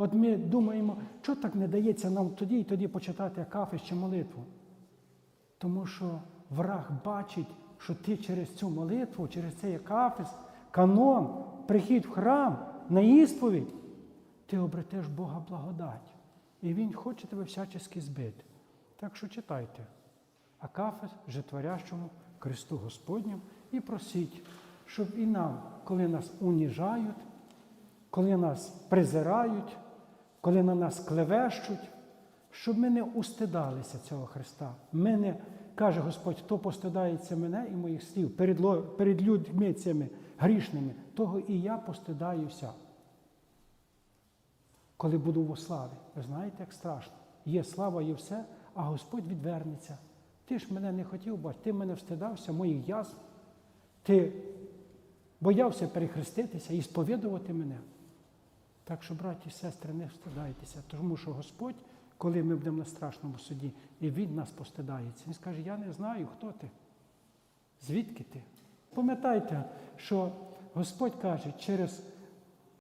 От ми думаємо, що так не дається нам тоді і тоді почитати кафес чи молитву. Тому що враг бачить, що ти через цю молитву, через цей акафіс, канон, прихід в храм на ісповідь, ти обретеш Бога благодать. І Він хоче тебе всячески збити. Так що читайте. Акафис житворящому Христу Господню і просіть, щоб і нам, коли нас уніжають, коли нас презирають, коли на нас клевещуть, щоб ми не устидалися цього Христа. Ми не, каже Господь, хто постидається мене і моїх слів перед, перед людьми цими грішними, того і я постидаюся. Коли буду во славі. Ви знаєте, як страшно. Є слава, є все, а Господь відвернеться. Ти ж мене не хотів бачити, ти мене встидався, моїх язв. Ти боявся перехреститися і сповідувати мене. Так що, браті і сестри, не встидайтеся, тому що Господь, коли ми будемо на страшному суді, і Він нас постидається. Він скаже, я не знаю, хто ти, звідки ти. Пам'ятайте, що Господь каже, через